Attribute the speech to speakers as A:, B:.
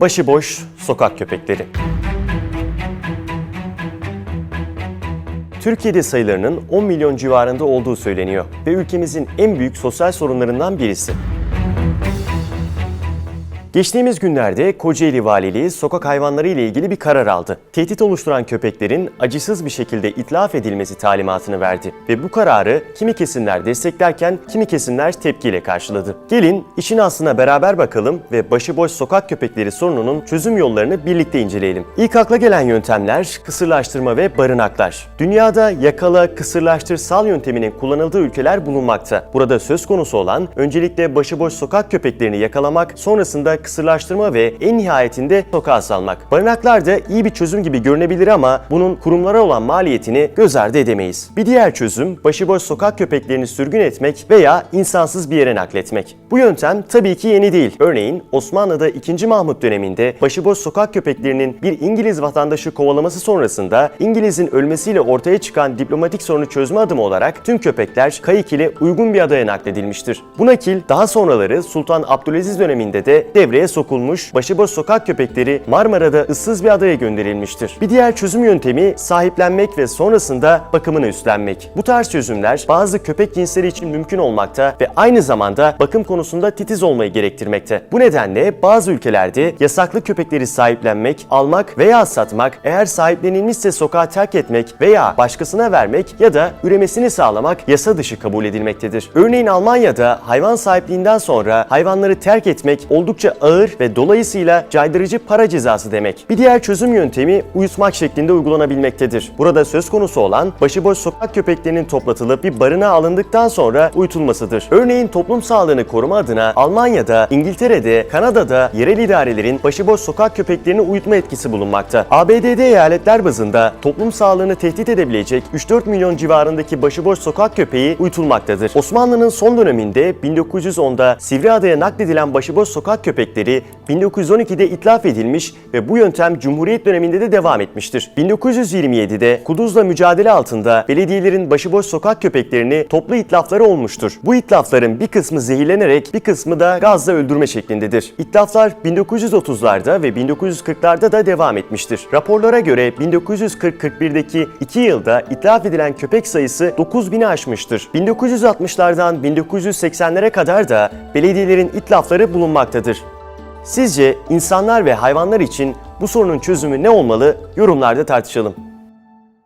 A: Başıboş sokak köpekleri. Türkiye'de sayılarının 10 milyon civarında olduğu söyleniyor ve ülkemizin en büyük sosyal sorunlarından birisi. Geçtiğimiz günlerde Kocaeli Valiliği sokak hayvanları ile ilgili bir karar aldı. Tehdit oluşturan köpeklerin acısız bir şekilde itlaf edilmesi talimatını verdi ve bu kararı kimi kesimler desteklerken kimi kesimler tepkiyle karşıladı. Gelin işin aslına beraber bakalım ve başıboş sokak köpekleri sorununun çözüm yollarını birlikte inceleyelim. İlk akla gelen yöntemler kısırlaştırma ve barınaklar. Dünyada yakala, kısırlaştır, sal yönteminin kullanıldığı ülkeler bulunmakta. Burada söz konusu olan öncelikle başıboş sokak köpeklerini yakalamak, sonrasında kısırlaştırma ve en nihayetinde sokağa salmak. Barınaklar da iyi bir çözüm gibi görünebilir ama bunun kurumlara olan maliyetini göz ardı edemeyiz. Bir diğer çözüm başıboş sokak köpeklerini sürgün etmek veya insansız bir yere nakletmek. Bu yöntem tabii ki yeni değil. Örneğin Osmanlı'da 2. Mahmut döneminde başıboş sokak köpeklerinin bir İngiliz vatandaşı kovalaması sonrasında İngiliz'in ölmesiyle ortaya çıkan diplomatik sorunu çözme adımı olarak tüm köpekler Kayık ile uygun bir adaya nakledilmiştir. Bu nakil daha sonraları Sultan Abdülaziz döneminde de devreye sokulmuş, başıboş sokak köpekleri Marmara'da ıssız bir adaya gönderilmiştir. Bir diğer çözüm yöntemi sahiplenmek ve sonrasında bakımını üstlenmek. Bu tarz çözümler bazı köpek cinsleri için mümkün olmakta ve aynı zamanda bakım konusunda titiz olmayı gerektirmekte. Bu nedenle bazı ülkelerde yasaklı köpekleri sahiplenmek, almak veya satmak, eğer sahiplenilmişse sokağa terk etmek veya başkasına vermek ya da üremesini sağlamak yasa dışı kabul edilmektedir. Örneğin Almanya'da hayvan sahipliğinden sonra hayvanları terk etmek oldukça ağır ve dolayısıyla caydırıcı para cezası demek. Bir diğer çözüm yöntemi uyutmak şeklinde uygulanabilmektedir. Burada söz konusu olan başıboş sokak köpeklerinin toplatılıp bir barınağa alındıktan sonra uyutulmasıdır. Örneğin toplum sağlığını koruma adına Almanya'da, İngiltere'de, Kanada'da yerel idarelerin başıboş sokak köpeklerini uyutma etkisi bulunmakta. ABD'de eyaletler bazında toplum sağlığını tehdit edebilecek 3-4 milyon civarındaki başıboş sokak köpeği uyutulmaktadır. Osmanlı'nın son döneminde 1910'da Sivriada'ya nakledilen başıboş sokak köpekleri 1912'de itlaf edilmiş ve bu yöntem Cumhuriyet döneminde de devam etmiştir. 1927'de Kuduz'la mücadele altında belediyelerin başıboş sokak köpeklerini toplu itlafları olmuştur. Bu itlafların bir kısmı zehirlenerek bir kısmı da gazla öldürme şeklindedir. İtlaflar 1930'larda ve 1940'larda da devam etmiştir. Raporlara göre 1940-41'deki 2 yılda itlaf edilen köpek sayısı 9000'i aşmıştır. 1960'lardan 1980'lere kadar da belediyelerin itlafları bulunmaktadır. Sizce insanlar ve hayvanlar için bu sorunun çözümü ne olmalı? Yorumlarda tartışalım.